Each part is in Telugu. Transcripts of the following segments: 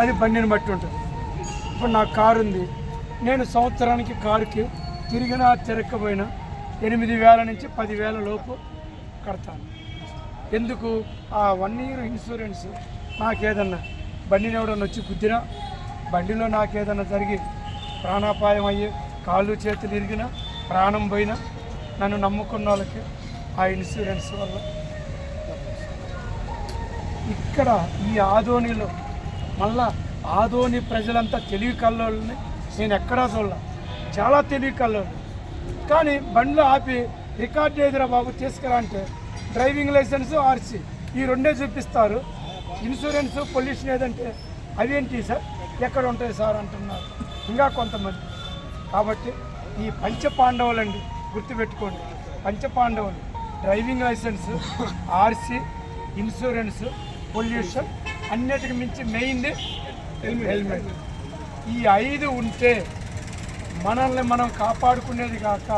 అది బండిని బట్టి ఉంటుంది. ఇప్పుడు నా కారు ఉంది. నేను సంవత్సరానికి కారుకి తిరిగినా తిరగకపోయినా ఎనిమిది వేల నుంచి పదివేల లోపు కడతాను. ఎందుకు? ఆ వన్ ఇయర్ ఇన్సూరెన్స్ నాకేదన్నా బండిని ఎవడన్నా వచ్చి గుద్దినా బండిలో నాకేదన్నా జరిగి ప్రాణాపాయం అయ్యి కాళ్ళు చేతులు ఇరిగినా ప్రాణం పోయినా నన్ను నమ్ముకున్న వాళ్ళకి ఆ ఇన్సూరెన్స్ వల్ల ఇక్కడ ఈ ఆధోనిలో మళ్ళా ఆదోని ప్రజలంతా తెలివి కల్లోళ్ళని నేను ఎక్కడా చూడలే. చాలా తెలివి కల్లోళ్ళు. కానీ బండ్లు ఆపి రికార్డ్ ఏదిరా బాబు తీసుకురా అంటే డ్రైవింగ్ లైసెన్స్ ఆర్సీ ఈ రెండే చూపిస్తారు. ఇన్సూరెన్స్ పొల్యూషన్ ఏదంటే అవేంటి సార్? ఎక్కడ ఉంటాయి సార్ అంటున్నారు. ఇంకా కొంతమంది. కాబట్టి ఈ పంచ పాండవులండి గుర్తుపెట్టుకోండి. పంచ పాండవులు driving licence R C insurance pollution అన్నిటికి మించి మెయిన్ది హెల్మెట్ ఈ ఐదు ఉంటే మనల్ని మనం కాపాడుకునేది కాక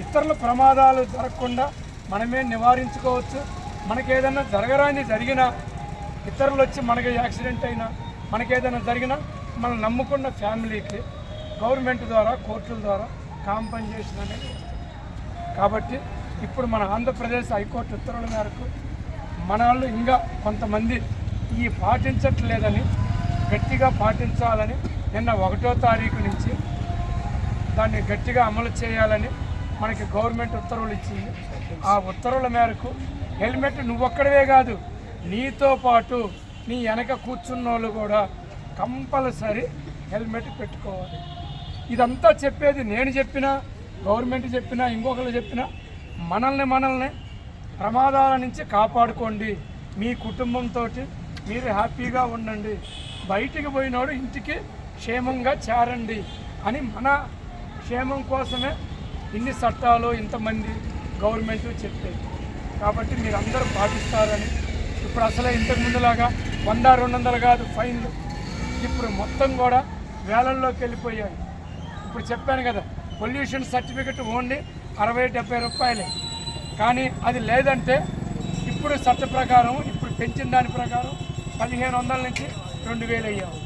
ఇతరుల ప్రమాదాలు జరగకుండా మనమే నివారించుకోవచ్చు. మనకేదైనా జరగరాని జరిగినా ఇతరులు వచ్చి మనకి యాక్సిడెంట్ అయినా మనకి ఏదైనా జరిగినా మనం నమ్ముకున్న ఫ్యామిలీకి గవర్నమెంట్ ద్వారా కోర్టుల ద్వారా కాంపన్సేషన్ అనేది కాబట్టి ఇప్పుడు మన ఆంధ్రప్రదేశ్ హైకోర్టు ఉత్తర్వుల మేరకు మన వాళ్ళు ఇంకా కొంతమంది ఈ పాటించట్లేదని గట్టిగా పాటించాలని నిన్న ఒకటో తారీఖు నుంచి దాన్ని గట్టిగా అమలు చేయాలని మనకి గవర్నమెంట్ ఉత్తర్వులు ఇచ్చింది. ఆ ఉత్తర్వుల మేరకు హెల్మెట్ నువ్వొక్కడవే కాదు నీతో పాటు నీ వెనక కూర్చున్న వాళ్ళు కూడా కంపల్సరీ హెల్మెట్ పెట్టుకోవాలి. ఇదంతా చెప్పేది నేను చెప్పినా గవర్నమెంట్ చెప్పినా ఇంకొకరు చెప్పినా మనల్ని మనల్ని ప్రమాదాల నుంచి కాపాడుకోండి. మీ కుటుంబంతో మీరు హ్యాపీగా ఉండండి. బయటికి పోయినోడు ఇంటికి క్షేమంగా చేరండి అని మన క్షేమం కోసమే ఇన్ని చట్టాలు ఇంతమంది గవర్నమెంట్ చెప్పేది కాబట్టి మీరు అందరూ పాటిస్తారని ఇప్పుడు అసలే ఇంతకు ముందులాగా వంద రెండు వందలు కాదు ఫైన్లు. ఇప్పుడు మొత్తం కూడా వేలల్లోకి వెళ్ళిపోయాయి. ఇప్పుడు చెప్పాను కదా పొల్యూషన్ సర్టిఫికెట్ ఓన్లీ అరవై డెబ్బై రూపాయలే. కానీ అది లేదంటే ఇప్పుడు చట్ట ప్రకారం ఇప్పుడు పెంచిన దాని ప్రకారం పదిహేను వందల నుంచి రెండు వేలు అయ్యావు.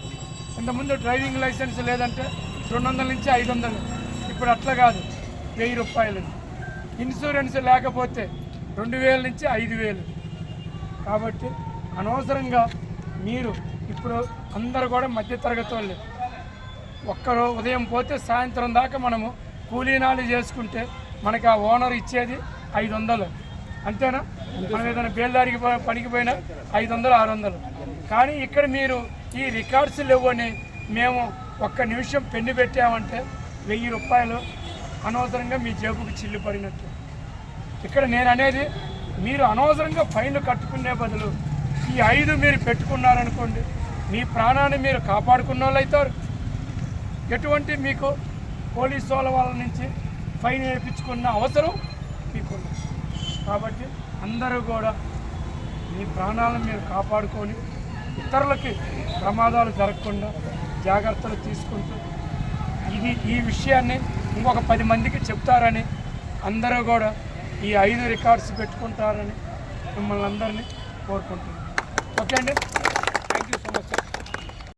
ఇంతకుముందు డ్రైవింగ్ లైసెన్స్ లేదంటే రెండు వందల నుంచి ఐదు వందలు. ఇప్పుడు అట్లా కాదు. వెయ్యి రూపాయలు. ఇన్సూరెన్స్ లేకపోతే రెండు వేల నుంచి ఐదు వేలు. కాబట్టి అనవసరంగా మీరు ఇప్పుడు అందరు కూడా మధ్యతరగతి వాళ్ళు ఒక్కరో ఉదయం పోతే సాయంత్రం దాకా మనము కూలీనాలు చేసుకుంటే మనకి ఆ ఓనర్ ఇచ్చేది ఐదు వందలు. అంతేనా? మనం ఏదైనా బేల్దారికి పనికి పోయినా ఐదు వందలు ఆరు వందలు. కానీ ఇక్కడ మీరు ఈ రికార్డ్స్ లేవని మేము ఒక్క నిమిషం పెన్ను పెట్టామంటే వెయ్యి రూపాయలు అనవసరంగా మీ జేబుకి చిల్లు పడినట్టు. ఇక్కడ నేను అనేది మీరు అనవసరంగా ఫైన్లు కట్టుకునే బదులు ఈ ఐదు మీరు పెట్టుకున్నారనుకోండి మీ ప్రాణాన్ని మీరు కాపాడుకున్న వాళ్ళు అవుతారు. ఎటువంటి మీకు పోలీసు వాళ్ళ వాళ్ళ నుంచి ఫైన్ వేయించుకున్న అవసరం మీకు కాబట్టి అందరూ కూడా మీ ప్రాణాలను మీరు కాపాడుకొని ఇతరులకి ప్రమాదాలు జరగకుండా జాగ్రత్తలు తీసుకుంటూ ఇది ఈ విషయాన్ని ఇంకొక పది మందికి చెప్తారని అందరూ కూడా ఈ ఐదు రికార్డ్స్ పెట్టుకుంటారని మిమ్మల్ని అందరినీ కోరుకుంటున్నాను. ఓకే అండి?